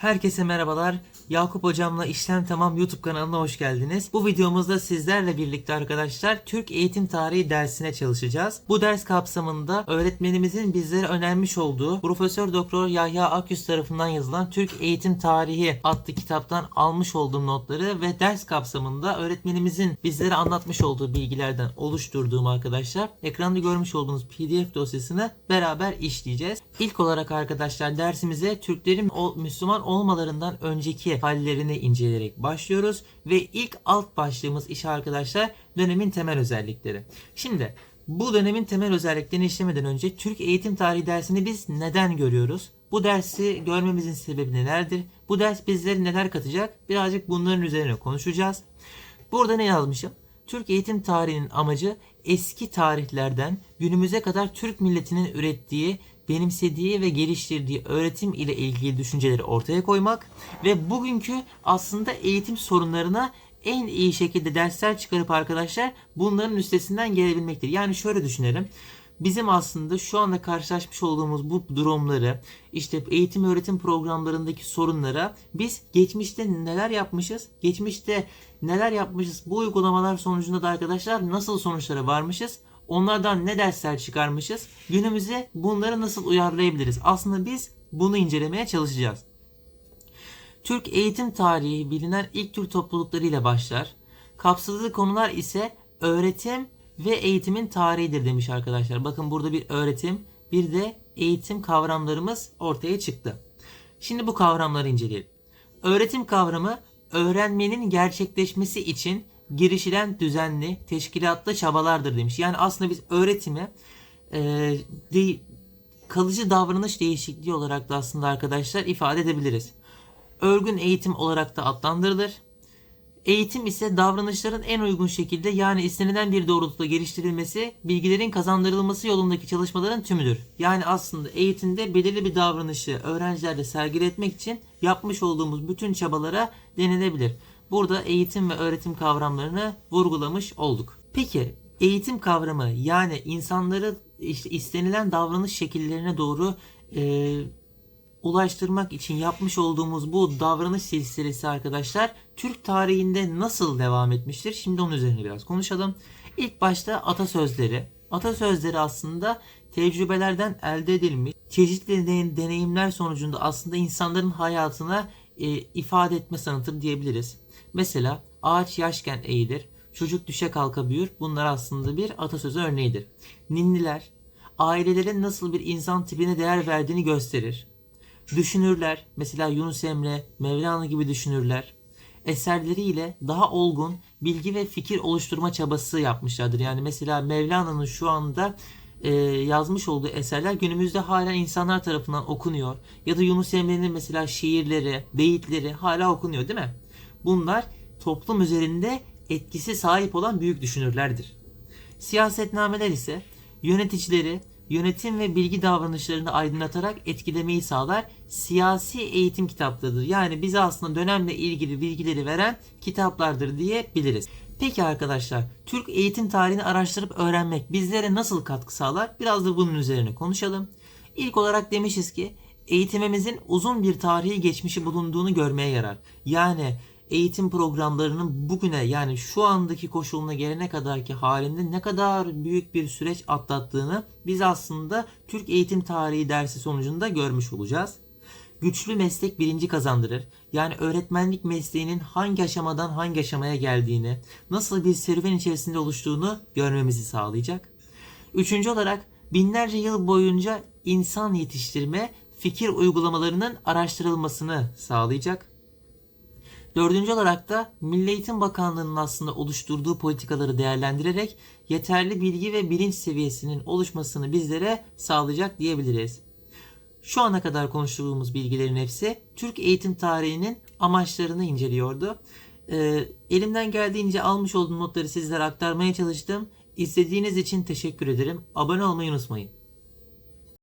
Herkese merhabalar. Yakup Hocam'la İşlem Tamam YouTube kanalına hoş geldiniz. Bu videomuzda sizlerle birlikte arkadaşlar Türk Eğitim Tarihi dersine çalışacağız. Bu ders kapsamında öğretmenimizin bizlere önermiş olduğu Profesör Doktor Yahya Akyüz tarafından yazılan Türk Eğitim Tarihi adlı kitaptan almış olduğum notları ve ders kapsamında öğretmenimizin bizlere anlatmış olduğu bilgilerden oluşturduğum arkadaşlar ekranda görmüş olduğunuz PDF dosyasını beraber işleyeceğiz. İlk olarak arkadaşlar dersimize Türklerin Müslüman olmalarından önceki hallerini inceleyerek başlıyoruz ve ilk alt başlığımız iş arkadaşlar dönemin temel özellikleri. Şimdi bu dönemin temel özelliklerini işlemeden önce Türk eğitim tarihi dersini biz neden görüyoruz? Bu dersi görmemizin sebebi nelerdir? Bu ders bizlere neler katacak? Birazcık bunların üzerine konuşacağız. Burada ne yazmışım? Türk eğitim tarihinin amacı eski tarihlerden günümüze kadar Türk milletinin ürettiği, benimsediği ve geliştirdiği öğretim ile ilgili düşünceleri ortaya koymak ve bugünkü aslında eğitim sorunlarına en iyi şekilde dersler çıkarıp arkadaşlar bunların üstesinden gelebilmektir. Yani şöyle düşünelim. Bizim aslında şu anda karşılaşmış olduğumuz bu durumları, işte eğitim öğretim programlarındaki sorunlara biz geçmişte neler yapmışız, geçmişte neler yapmışız, bu uygulamalar sonucunda da arkadaşlar nasıl sonuçlara varmışız, onlardan ne dersler çıkarmışız, günümüze bunları nasıl uyarlayabiliriz? Aslında biz bunu incelemeye çalışacağız. Türk eğitim tarihi bilinen ilk Türk toplulukları ile başlar. Kapsadığı konular ise öğretim ve eğitimin tarihidir demiş arkadaşlar. Bakın burada bir öğretim, bir de eğitim kavramlarımız ortaya çıktı. Şimdi bu kavramları inceleyelim. Öğretim kavramı öğrenmenin gerçekleşmesi için girişilen düzenli, teşkilatlı çabalardır demiş. Yani aslında biz öğretimi e, de- kalıcı davranış değişikliği olarak da aslında arkadaşlar ifade edebiliriz. Örgün eğitim olarak da adlandırılır. Eğitim ise davranışların en uygun şekilde yani istenilen bir doğrultuda geliştirilmesi, bilgilerin kazandırılması yolundaki çalışmaların tümüdür. Yani aslında eğitimde belirli bir davranışı öğrencilerde sergiletmek için yapmış olduğumuz bütün çabalara denilebilir. Burada eğitim ve öğretim kavramlarını vurgulamış olduk. Peki eğitim kavramı yani insanları işte istenilen davranış şekillerine doğru e, ulaştırmak için yapmış olduğumuz bu davranış silsilesi arkadaşlar Türk tarihinde nasıl devam etmiştir? Şimdi onun üzerine biraz konuşalım. İlk başta atasözleri. Atasözleri aslında tecrübelerden elde edilmiş çeşitli de- deneyimler sonucunda aslında insanların hayatına e, ifade etme sanatıdır diyebiliriz. Mesela ağaç yaşken eğilir, çocuk düşe kalka büyür. Bunlar aslında bir atasözü örneğidir. Ninniler ailelerin nasıl bir insan tipine değer verdiğini gösterir. Düşünürler, mesela Yunus Emre, Mevlana gibi düşünürler, eserleriyle daha olgun bilgi ve fikir oluşturma çabası yapmışlardır. Yani mesela Mevlana'nın şu anda e, yazmış olduğu eserler günümüzde hala insanlar tarafından okunuyor. Ya da Yunus Emre'nin mesela şiirleri, beyitleri hala okunuyor değil mi? Bunlar toplum üzerinde etkisi sahip olan büyük düşünürlerdir. Siyasetnameler ise yöneticileri yönetim ve bilgi davranışlarını aydınlatarak etkilemeyi sağlar. Siyasi eğitim kitaplarıdır. Yani bize aslında dönemle ilgili bilgileri veren kitaplardır diyebiliriz. Peki arkadaşlar, Türk eğitim tarihini araştırıp öğrenmek bizlere nasıl katkı sağlar? Biraz da bunun üzerine konuşalım. İlk olarak demişiz ki eğitimimizin uzun bir tarihi geçmişi bulunduğunu görmeye yarar. Yani eğitim programlarının bugüne yani şu andaki koşuluna gelene kadarki halinde ne kadar büyük bir süreç atlattığını biz aslında Türk eğitim tarihi dersi sonucunda görmüş olacağız. Güçlü meslek bilinci kazandırır. Yani öğretmenlik mesleğinin hangi aşamadan hangi aşamaya geldiğini, nasıl bir serüven içerisinde oluştuğunu görmemizi sağlayacak. Üçüncü olarak binlerce yıl boyunca insan yetiştirme, fikir uygulamalarının araştırılmasını sağlayacak. Dördüncü olarak da Milli Eğitim Bakanlığı'nın aslında oluşturduğu politikaları değerlendirerek yeterli bilgi ve bilinç seviyesinin oluşmasını bizlere sağlayacak diyebiliriz. Şu ana kadar konuştuğumuz bilgilerin hepsi Türk eğitim tarihinin amaçlarını inceliyordu. Ee, elimden geldiğince almış olduğum notları sizlere aktarmaya çalıştım. İzlediğiniz için teşekkür ederim. Abone olmayı unutmayın.